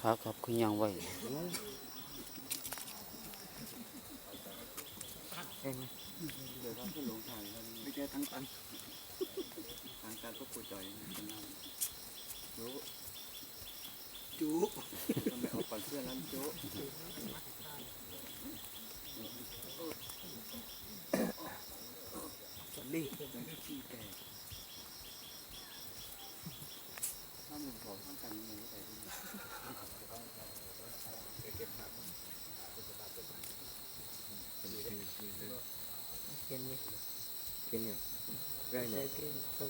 ครับครับคือยังไหวเองเดี๋ยวเราขึ้นลงทางกันไม่ใช่ทั้งตันทางตันก็ปูจ่อยเป็นน้ำจุจุทำไมเอาก่อนเพื่อนนั้นจุสันลี่ยังขี้แตกถ้ามึงขอข้างกันมึงไม่ใส่ดีเย็นไหมกินอย่างได้ใจเนี่ย ยังไม่กินข้าว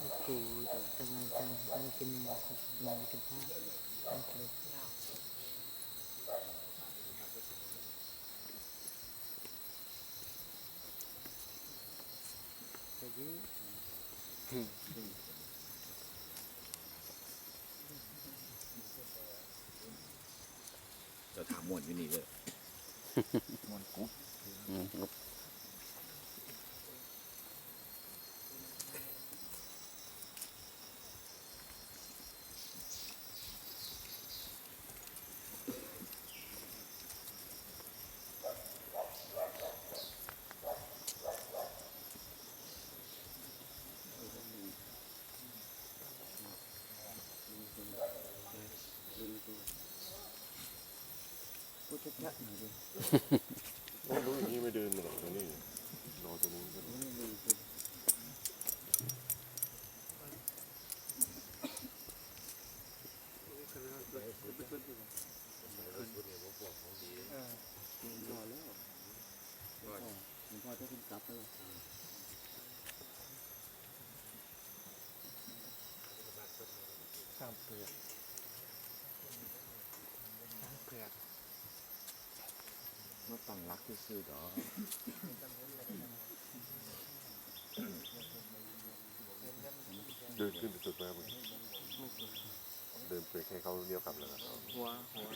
ไม่กินแต่ยี่จะถามห มวนอยู่นี่เลยหมวนกุ๊บ ชัดๆหน่อยดิรู้อย่างนี้ไม่เดินมาหรอกตรงนี้รอตรงนู้นก็ได้นี่มึงคือเออรอแล้วรอคุณพ่อจะขึ้นกลับแล้วข้าวเปลือกข้าวเปลือก มาตั้งรักซื่อๆดอกเดินขึ้นไปสุดแม่มึงเดินไปแค่เขาเลี้ยวกลับแล้วนะหัวหัว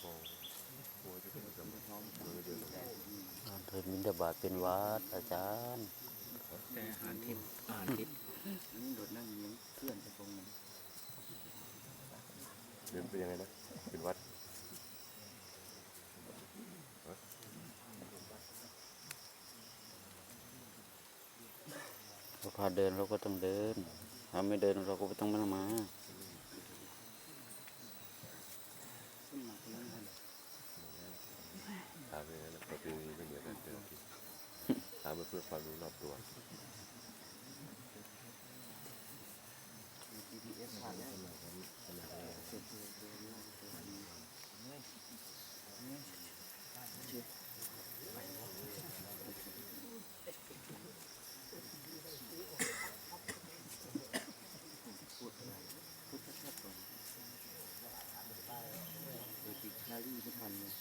โอ้โหจะเป็นกำลังพร้อมเลยเดินลงมาอ่านเถิดมินดาบาตเป็นวัดอาจารย์แต่อาหารทิพย์อาหารทิพย์อันนี้โดดนั่งยิงเพื่อนจะตรงนั้น เดินไปยังไงนะ เป็นวัดเราพาเดินเราก็ต้องเดิน ถ้าไม่เดินเราก็ไม่ต้องมามาขึ้นมาตรงนั้นถามไปยังไงนะประเพณีไม่เหมือนกันเจอที่ถามมาเพื่อความรู้รอบตัว GPS ผ่านแล้วเสร็จเลยพูดอะไรพูดชัดๆก่อนเดี๋ ที่ไม่ทันเลย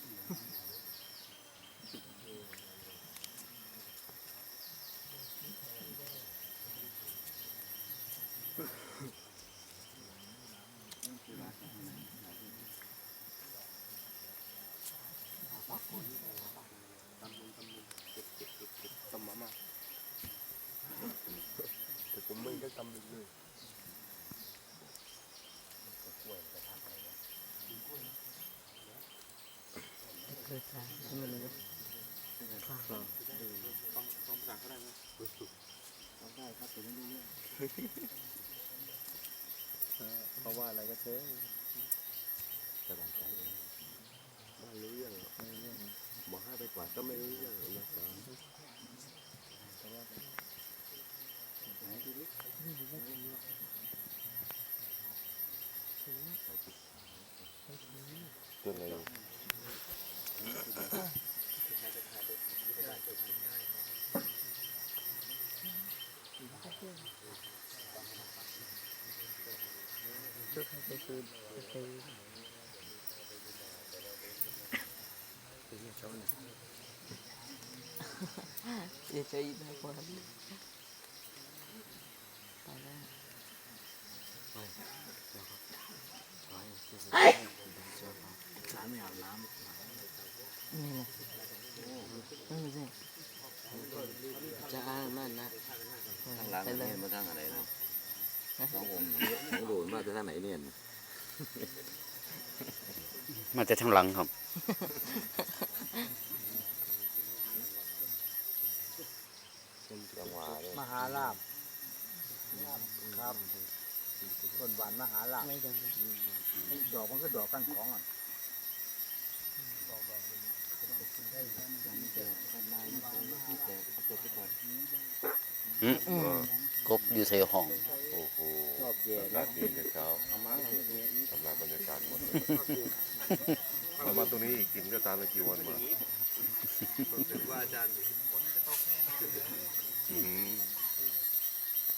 ปักคนอาหารหลายที่ ตำมามาแต่ผมไม่ได้ตำเลย เคยทานที่มันเลย ฟังฟังภาษาเขาได้ไหมเขาได้ ครับแต่ไม่รู้เรื่องเพราะว่าอะไรก็เจ๊สบายใจบ้านรู้เรื่องไม่รู้เรื่องบอกให้ไปกวาดก็ไม่รู้เรื่องนะครัไหนดูดิเรื่องอะไรชุดให้ไปซื้อไปซื้อเดี๋ยวจะอี กได้พอแล้วไปแล้วร้านไม่อาบน้ำนี่ไงไม่ใช่ จะอ้างมั่นนะ ทางหลังไปเลยเนี่ยมาทางอะไรนะน้องผมน้องโดนมาจากทางไหนเนี่ยมาแต่ทางหลังครับจังหวะมหาลาบครับต้นหวานมหาลาบดอกมันก็ดอกกั้นของอะอืมกบ อยู่ใส่ห้อง โอ้โหชอบแย่อากาศดีแต่เช้าเอามาเอามาทำลายบรรยากาศหมดเลยเรามาตรงนี้อีกกินก็ตามไปกี่วันมาว่าอาจารย์อืม